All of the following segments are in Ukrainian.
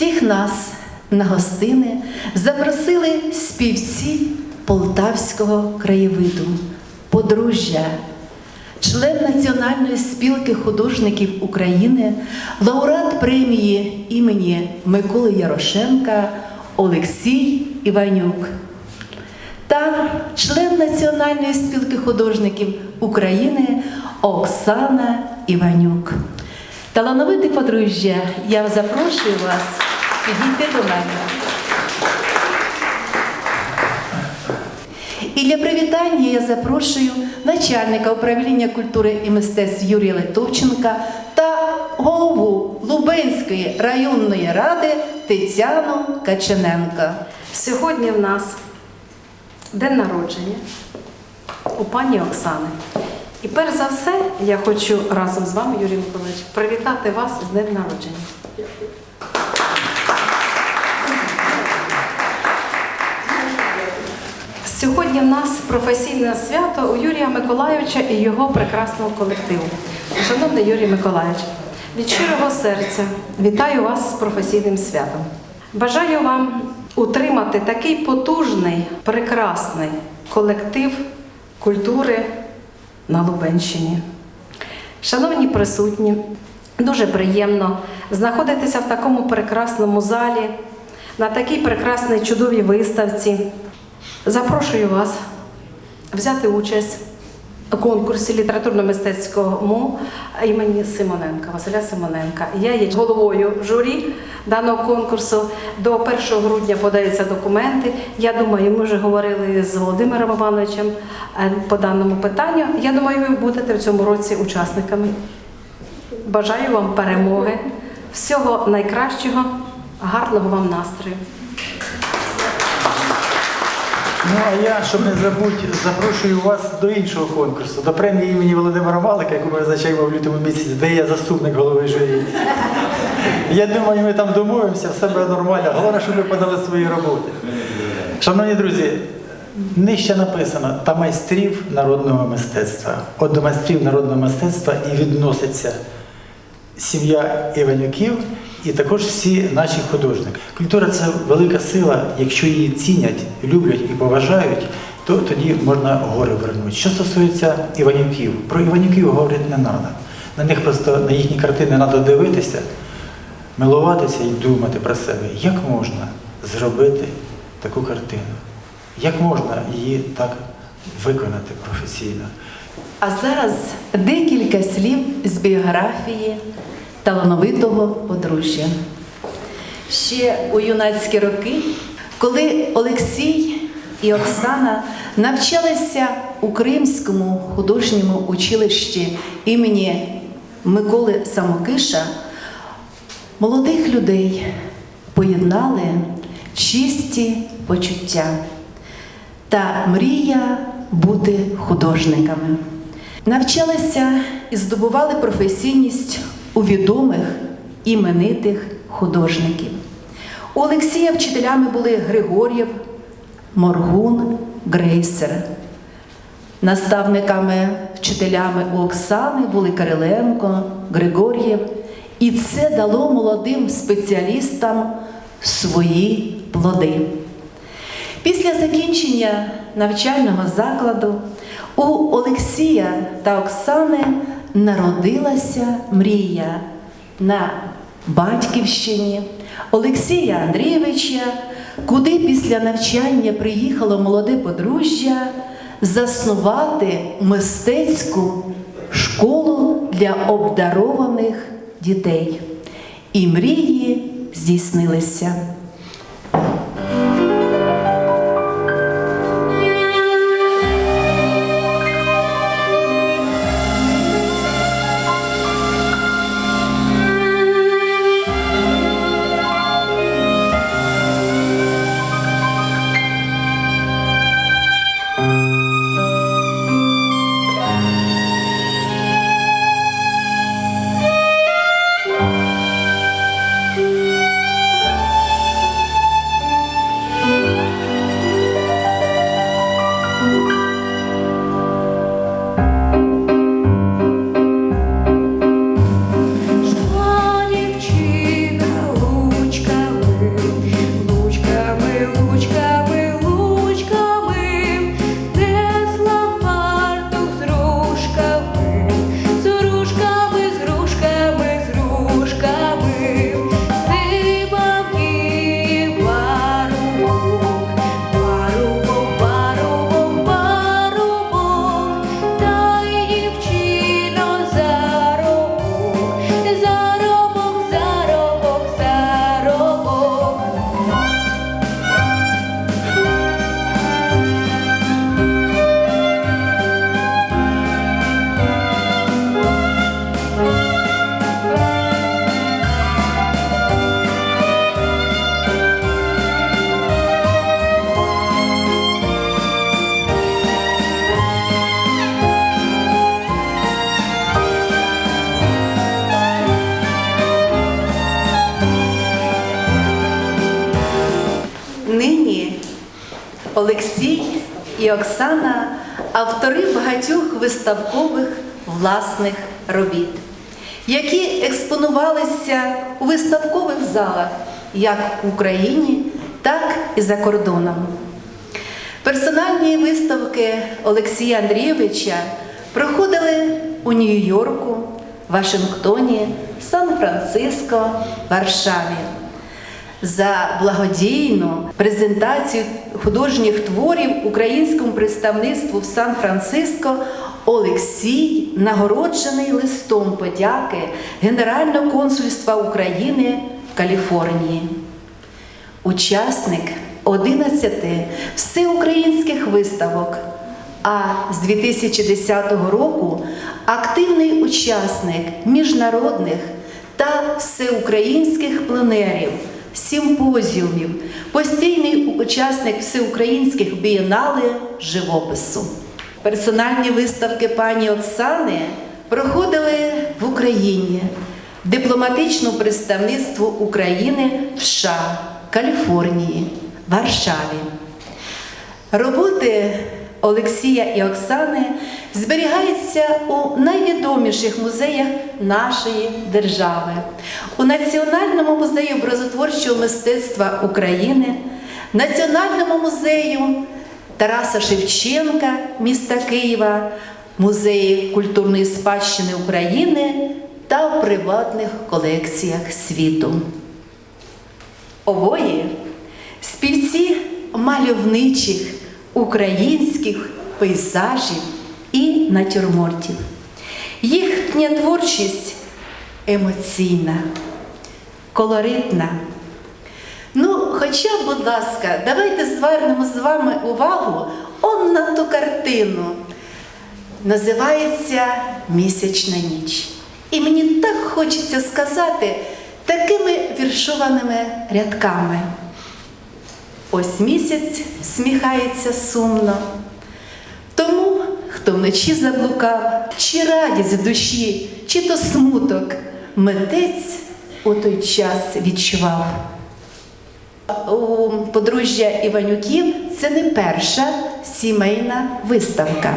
Всіх нас на гостини запросили співці полтавського краєвиду, подружжя, член Національної спілки художників України, лауреат премії імені Миколи Ярошенка Олексій Іванюк та член Національної спілки художників України Оксана Іванюк. Талановите подружжя, я запрошую вас підійти до мене. І для привітання я запрошую начальника управління культури і мистецтв Юрія Литовченка та голову Лубенської районної ради Тетяну Качаненка. Сьогодні в нас день народження у пані Оксани. І перш за все, я хочу разом з вами, Юрій Миколаївич, привітати вас з днем народження. Сьогодні в нас професійне свято у Юрія Миколайовича і його прекрасного колективу. Шановний Юрій Миколайович, від щирого серця вітаю вас з професійним святом. Бажаю вам утримати такий потужний, прекрасний колектив культури на Лубенщині. Шановні присутні, дуже приємно знаходитися в такому прекрасному залі, на такій прекрасній чудовій виставці. Запрошую вас взяти участь у конкурсі літературно-мистецькому імені Симоненка, Василя Симоненка. Я є головою журі даного конкурсу. До 1 грудня подаються документи. Я думаю, ми вже говорили з Володимиром Івановичем е, по даному питанню. Я думаю, ви будете в цьому році учасниками. Бажаю вам перемоги, всього найкращого, гарного вам настрою. Ну а я, щоб не забути, запрошую вас до іншого конкурсу, до премії імені Володимира Малика, яку ми визначаємо в лютому місяці, де я заступник голови журі. Я думаю, ми там домовимося, все буде нормально. Головне, щоб ви подали свої роботи. Шановні друзі, нижче написано та майстрів народного мистецтва. От до майстрів народного мистецтва і відноситься сім'я Іванюків і також всі наші художники. Культура це велика сила. Якщо її цінять, люблять і поважають, то тоді можна гори вернути. Що стосується Іванюків, про Іванюків говорити не треба. На них просто на їхні картини треба дивитися, милуватися і думати про себе, як можна зробити таку картину, як можна її так виконати професійно. А зараз декілька слів з біографії талановитого подружжя. Ще у юнацькі роки, коли Олексій і Оксана навчалися у Кримському художньому училищі імені Миколи Самокиша, молодих людей поєднали чисті почуття та мрія бути художниками. Навчалися і здобували професійність у відомих іменитих художників. У Олексія вчителями були Григор'єв, Моргун, Грейсер. Наставниками, вчителями у Оксани були Кириленко, Григор'єв. І це дало молодим спеціалістам свої плоди. Після закінчення навчального закладу у Олексія та Оксани народилася мрія на батьківщині Олексія Андрійовича, куди після навчання приїхало молоде подружжя заснувати мистецьку школу для обдарованих дітей. І мрії здійснилися. Нині Олексій і Оксана автори багатьох виставкових власних робіт, які експонувалися у виставкових залах як в Україні, так і за кордоном. Персональні виставки Олексія Андрійовича проходили у Нью-Йорку, Вашингтоні, Сан-Франциско, Варшаві. За благодійну презентацію художніх творів українському представництву в Сан-Франциско Олексій нагороджений листом подяки Генерального консульства України в Каліфорнії. Учасник 11 всеукраїнських виставок, а з 2010 року активний учасник міжнародних та всеукраїнських пленерів, симпозіумів, постійний учасник всеукраїнських бієнале живопису. Персональні виставки пані Оксани проходили в Україні, дипломатичному представництву України в США, Каліфорнії, Варшаві. Роботи Олексія і Оксани зберігаються у найвідоміших музеях нашої держави, у Національному музеї образотворчого мистецтва України, Національному музею Тараса Шевченка міста Києва, Музеї культурної спадщини України та в приватних колекціях світу. Обоє співці мальовничих українських пейзажів і натюрмортів. Їхня творчість емоційна, колоритна. Ну, хоча, будь ласка, давайте звернемо з вами увагу он на ту картину. Називається Місячна ніч. І мені так хочеться сказати такими віршованими рядками. Ось місяць сміхається сумно. Тому, хто вночі заблукав, чи радість в душі, чи то смуток, митець у той час відчував. У подружжя Іванюків це не перша сімейна виставка.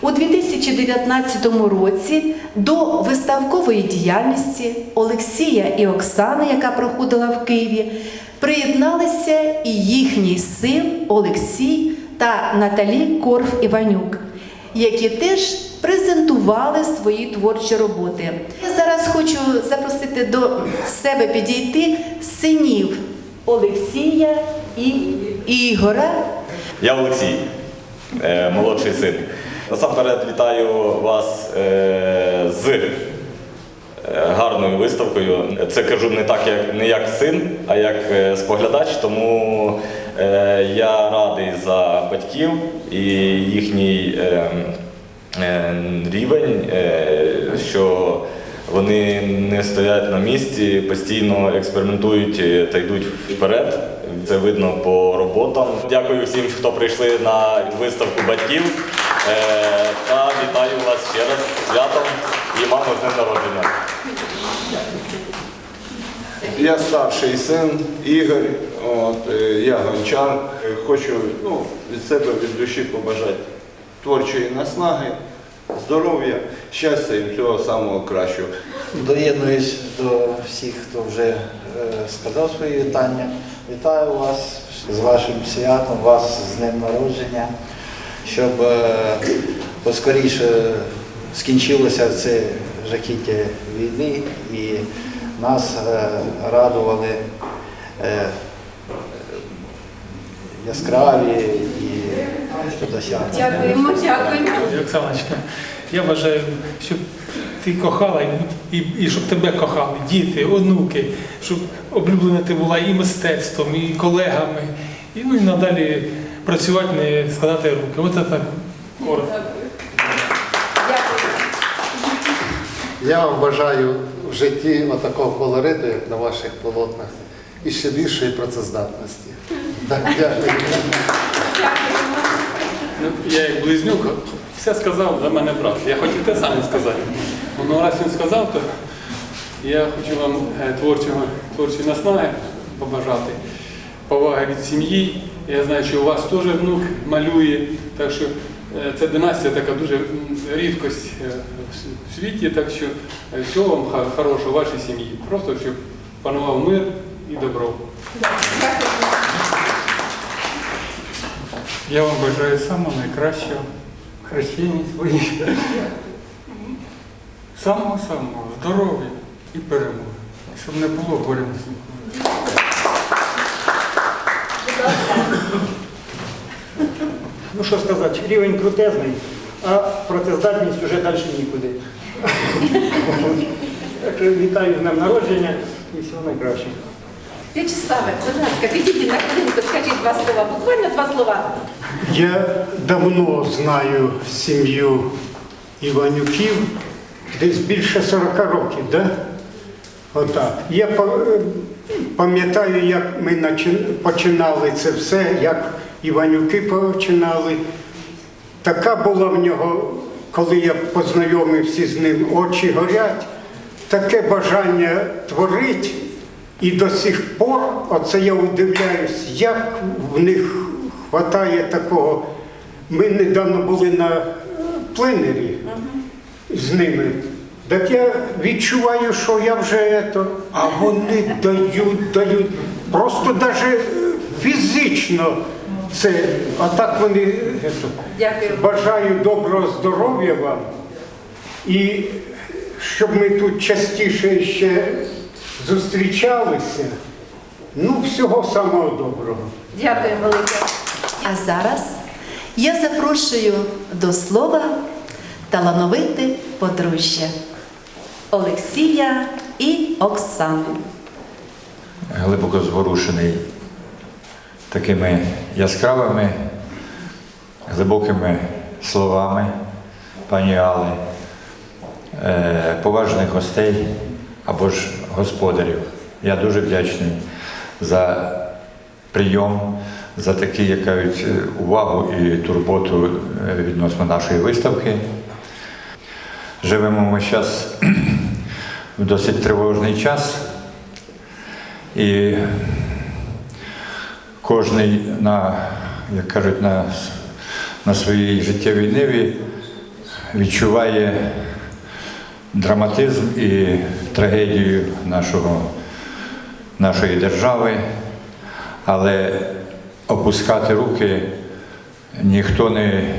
У 2019 році до виставкової діяльності Олексія і Оксани, яка проходила в Києві, приєдналися і їхній син Олексій та Наталі Корф Іванюк, які теж презентували свої творчі роботи. Я зараз хочу запросити до себе підійти синів Олексія і Ігора. Я Олексій, е, молодший син. Насамперед вітаю вас е, з гарною виставкою. Це кажу не так, як не як син, а як е, споглядач. Тому е, я радий за батьків і їхній е, е, рівень, е, що вони не стоять на місці, постійно експериментують е, та йдуть вперед. Це видно по роботам. Дякую всім, хто прийшли на виставку батьків. Е, Та вітаю вас ще раз з святом і маму з днем народження. Я старший син Ігор, от, е, я гончар. Хочу ну, від себе від душі побажати творчої наснаги, здоров'я, щастя і всього самого кращого. Доєднуюсь до всіх, хто вже е, сказав свої вітання. Вітаю вас з вашим святом, вас з днем народження, щоб е, поскоріше скінчилося це жахіття війни і нас е, радували е, яскраві і досягнення. Дякуємо, дякуємо. Оксаночка, я бажаю, щоб ти кохала і, і, щоб тебе кохали, діти, онуки, щоб облюблена ти була і мистецтвом, і колегами, і, ну, і надалі працювати, не складати руки. От це так. Я вам бажаю в житті отакого колориту, як на ваших полотнах, і ще більшої працездатності. Так, дякую. Ну, я як близнюк все сказав за мене брат. Я хотів те саме сказати. Ну, раз він сказав, то я хочу вам е, творчого, творчої наснаги побажати. повага від сім'ї. Я знаю, що у вас теж внук малює, так що е, ця династія така дуже рідкость е, в світі, так що всього вам хорошого вашій сім'ї. Просто щоб панував мир і добро. Я вам бажаю самого найкращого в хрещенні своїй. Самого-самого здоров'я і перемоги. Щоб не було горя на сміху. Ну що сказати, рівень крутезний, а працездатність вже далі нікуди. Так що вітаю з днем народження і всього найкращого. В'ячеславе, будь ласка, підійдіть на хвилинку, скажіть два слова, буквально два слова. Я давно знаю сім'ю Іванюків, десь більше 40 років, да? Отак. Я пам'ятаю, як ми починали це все, як Іванюки починали. Така була в нього, коли я познайомився з ним, очі горять, таке бажання творити. І до сих пор, оце я удивляюсь, як в них вистачає такого. Ми недавно були на е, пленері з ними. Так я відчуваю, що я вже ето, а вони дають, дають. Просто навіть фізично це. А так вони. Дякую. Бажаю доброго здоров'я вам. І щоб ми тут частіше ще зустрічалися. Ну, всього самого доброго. Дякую велике. А зараз я запрошую до слова талановите подружжя Олексія і Оксану. глибоко зворушений такими яскравими, глибокими словами пані Али, е, поважних гостей або ж господарів. Я дуже вдячний за прийом, за таку як кажуть, увагу і турботу е, відносно нашої виставки. Живемо ми зараз в досить тривожний час. І кожний на, як кажуть, на, на своїй життєвій ниві відчуває драматизм і трагедію нашого, нашої держави, але опускати руки ніхто не,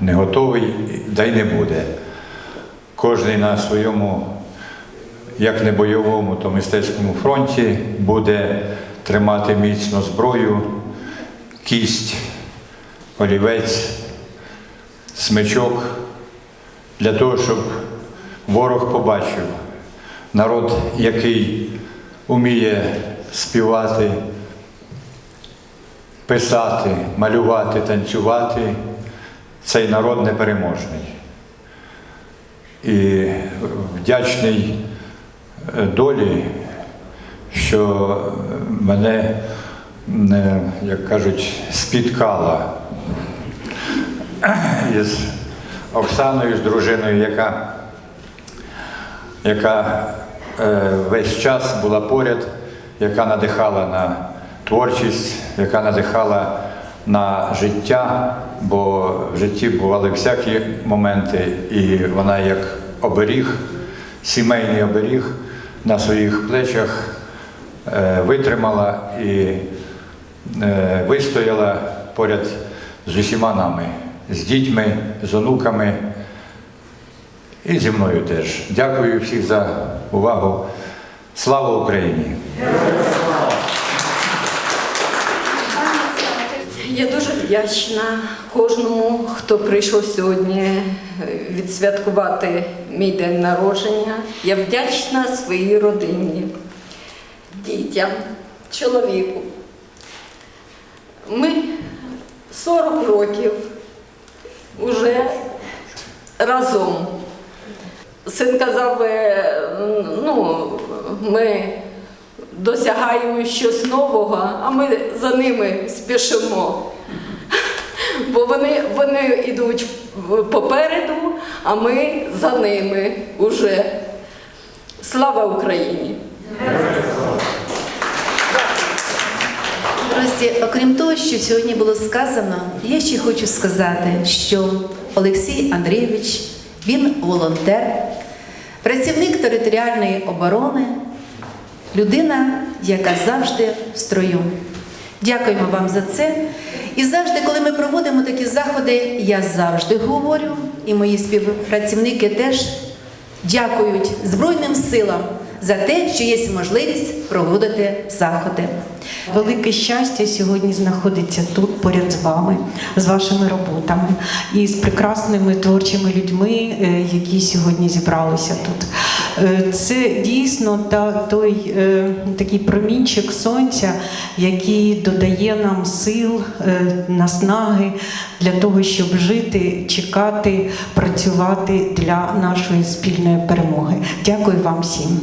не готовий, да й не буде. Кожний на своєму як не бойовому, то мистецькому фронті буде тримати міцно зброю, кість, олівець, смичок для того, щоб ворог побачив народ, який уміє співати, писати, малювати, танцювати, цей народ непереможний. І вдячний е, долі, що мене, е, як кажуть, спіткала. Із Оксаною, з дружиною, яка, яка е, весь час була поряд, яка надихала на творчість, яка надихала на життя, бо в житті бували всякі моменти, і вона як оберіг, сімейний оберіг на своїх плечах е, витримала і е, вистояла поряд з усіма нами, з дітьми, з онуками і зі мною теж. Дякую всіх за увагу. Слава Україні! Вдячна кожному, хто прийшов сьогодні е, відсвяткувати мій день народження. Я вдячна своїй родині, дітям, чоловіку. Ми 40 років уже разом. Син казав, е, ну, ми досягаємо щось нового, а ми за ними спішимо. Бо вони, вони йдуть попереду, а ми за ними уже. Слава Україні! Друзі, окрім того, що сьогодні було сказано, я ще хочу сказати, що Олексій Андрійович, він волонтер, працівник територіальної оборони, людина, яка завжди в строю. Дякуємо вам за це. І завжди, коли ми проводимо такі заходи, я завжди говорю, і мої співпрацівники теж дякують Збройним силам за те, що є можливість проводити заходи. Велике щастя сьогодні знаходиться тут поряд з вами, з вашими роботами і з прекрасними творчими людьми, е, які сьогодні зібралися тут. Е, Це дійсно та той е, такий промінчик сонця, який додає нам сил, наснаги для того, щоб жити, чекати, працювати для нашої спільної перемоги. Дякую вам всім.